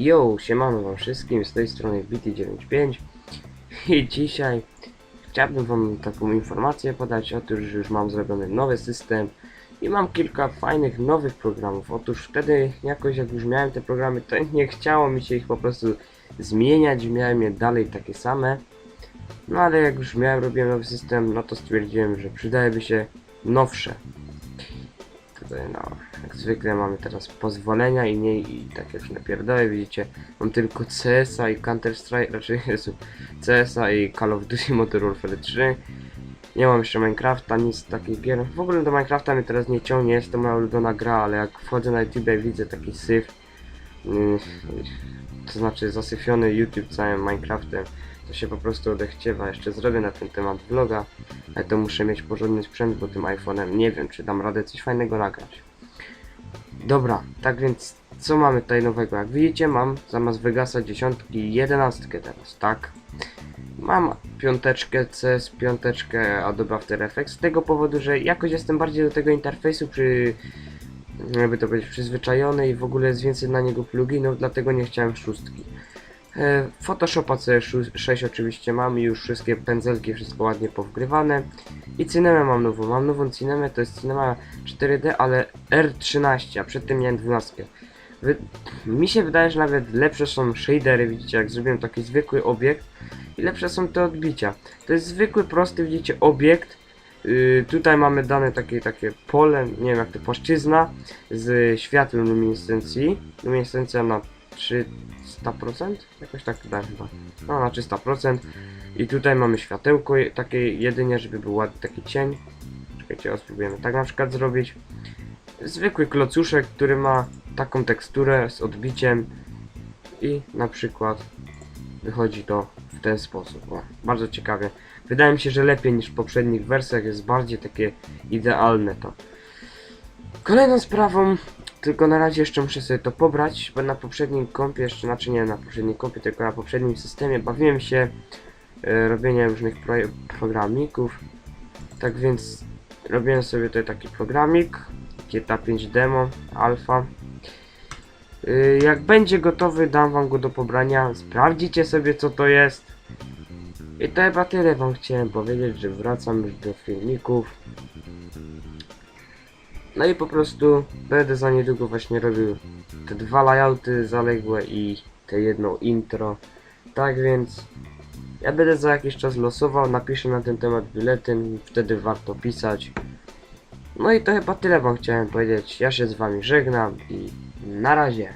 Yo, siemano wam wszystkim, z tej strony BT95 i dzisiaj chciałbym wam taką informację podać, otóż już mam zrobiony nowy system i mam kilka fajnych nowych programów. Otóż wtedy jakoś jak już miałem te programy, to nie chciało mi się ich po prostu zmieniać, miałem je dalej takie same. No ale jak już miałem, robiłem nowy system, no to stwierdziłem, że przydałyby się nowsze. No, jak zwykle mamy teraz pozwolenia i nie i takie już napierdoły, widzicie, mam tylko CS-a i Counter Strike, raczej Jezu, CS-a i Call of Duty Modern Warfare 3. Nie mam jeszcze Minecrafta, nic takich gier. W ogóle do Minecrafta mnie teraz nie ciągnie, jest to moja ulubiona gra, ale jak wchodzę na YouTube i widzę taki syf, yy, to znaczy zasyfiony YouTube całym Minecraftem, to się po prostu odechciewa. Jeszcze zrobię na ten temat vloga, ale to muszę mieć porządny sprzęt, bo tym iPhone'em nie wiem, czy dam radę coś fajnego nagrać. Dobra, tak więc co mamy tutaj nowego? Jak widzicie mam zamiast Vegasa dziesiątki jedenastkę teraz, tak? Mam piąteczkę CS, piąteczkę Adobe After Effects z tego powodu, że jakoś jestem bardziej do tego interfejsu przy jakby to powiedzieć przyzwyczajony i w ogóle jest więcej na niego pluginów, dlatego nie chciałem szóstki. E, Photoshopa CS6 oczywiście mam już wszystkie pędzelki, wszystko ładnie powgrywane. I Cinemę mam nową. Mam nową Cinemę, to jest Cinema 4D, ale R13, a przed tym miałem 12. Wy... Mi się wydaje, że nawet lepsze są shadery, widzicie, jak zrobiłem taki zwykły obiekt i lepsze są te odbicia. To jest zwykły, prosty, widzicie, obiekt. Yy, tutaj mamy dane takie, takie pole, nie wiem jak to, płaszczyzna z światłem luminescencji. Luminescencja na 300%? Jakoś tak dałem chyba. No na 300%. I tutaj mamy światełko takie jedynie, żeby był ładny taki cień. Czekajcie, spróbujemy tak na przykład zrobić. Zwykły klocuszek, który ma taką teksturę z odbiciem i na przykład wychodzi to w ten sposób. O, bardzo ciekawie. Wydaje mi się, że lepiej niż w poprzednich wersjach, jest bardziej takie idealne to. Kolejną sprawą, tylko na razie jeszcze muszę sobie to pobrać, bo na poprzednim kompie, jeszcze znaczy nie na poprzednim kompie, tylko na poprzednim systemie bawiłem się e, robieniem różnych pro, programików. Tak więc robiłem sobie tutaj taki programik, GTA 5 demo, alfa. Y, Jak będzie gotowy, dam wam go do pobrania. Sprawdzicie sobie co to jest. I to chyba tyle wam chciałem powiedzieć, że wracam już do filmików. No i po prostu będę za niedługo właśnie robił te dwa layouty zaległe i te jedno intro. Tak więc ja będę za jakiś czas losował, napiszę na ten temat biuletyn, wtedy warto pisać. No i to chyba tyle wam chciałem powiedzieć. Ja się z wami żegnam i na razie.